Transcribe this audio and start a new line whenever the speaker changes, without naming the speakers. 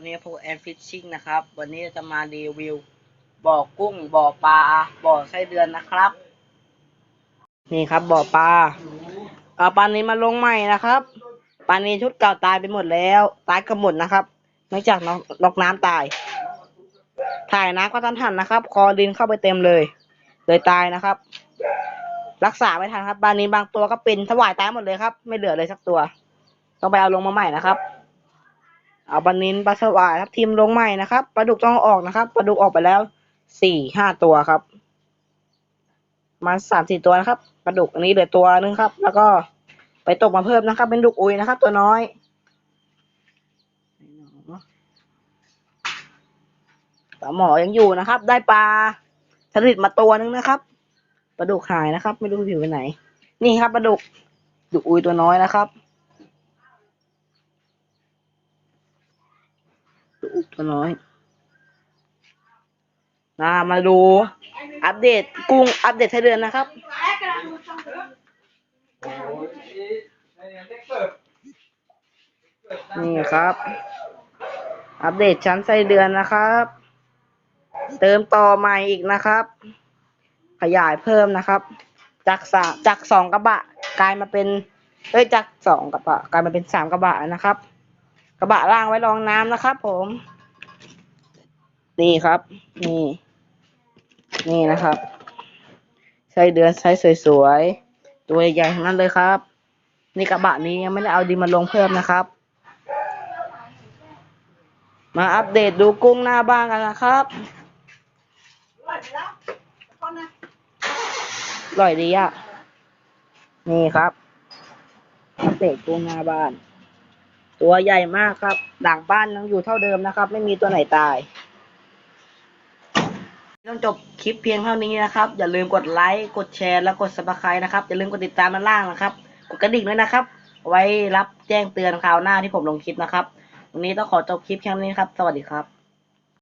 วันนี้พวกแอนฟิชชิ่งนะครับ วันนี้จะมารีวิวบ่อกุ้งบ่อปลาบ่อไส้เดือนนะครับ นี่ครับบ่อปลาเอาปลานี้มาลงใหม่นะครับปลานี้ชุดเก่าตายไปหมดแล้ว ตายกับหมดนะครับเนื่องจากนอกนอกน้ำตาย ถ่ายน้ำก็ทันหันนะครับ คอดินเข้าไปเต็มเลย เลยตายนะครับ รักษาไม่ทันครับปลานี้บางตัวก็เป็นถวายตายหมดเลยครับ ไม่เหลือเลยสักตัว ต้องไปเอาลงมาใหม่นะครับ เอาปลานินปลาสวายทับทิมลงใหม่นะครับปลาดุกต้องอออกนะครับปลาดุกออกไปแล้วสี่ห้าตัวครับ มาสามสี่ตัวนะครับปลาดุกอันนี้เหลือตัวนึงครับ แล้วก็ไปตกมาเพิ่มนะครับ เป็นดุกอุยนะครับ ตัวน้อยปลาหมอยังอยู่นะครับ ได้ปลาสลิดมาตัวนึงนะครับปลาดุกหายนะครับ ไม่รู้อยู่ไปไหน นี่ครับปลาดุกดุกอุยตัวน้อยนะครับ ตัวน้อยนะมาดู อัปเดตกุ้งอัปเดตไส้เดือนนะครับ นี่ครับ อัปเดตชั้นไส้เดือนนะครับ เติมต่อใหม่อีกนะครับ ขยายเพิ่มนะครับ จากสาจากสองกระบะกลายมาเป็นเอ้ยจากสองกระบะกลายมาเป็นสามกระบะนะครับ กระบะล่างไว้รองน้ำนะครับ ผม นี่ครับ นี่ นี่นะครับไส้เดือนไซส์สวยๆ ตัวใหญ่ๆทั้งนั้นเลยครับ นี่กระบะนี้ยังไม่ได้เอาดินมาลงเพิ่มนะครับ มาอัปเดตดูกุ้งหน้าบ้านกันนะครับอร่อยดีอะ นี่ครับ อัปเดตกุ้งหน้าบ้าน ตัวใหญ่มากครับหลังบ้านยังอยู่เท่าเดิมนะครับ ไม่มีตัวไหนตาย ต้องจบคลิปเพียงเท่านี้นะครับ อย่าลืมกดไลค์กดแชร์และกดซับสไคร์นะครับ อย่าลืมกดติดตามด้านล่างนะครับ กดกระดิ่งด้วยนะครับ ไว้รับแจ้งเตือนคราวหน้าที่ผมลงคลิปนะครับ วันนี้ต้องขอจบคลิปแค่นี้ครับ สวัสดีครับ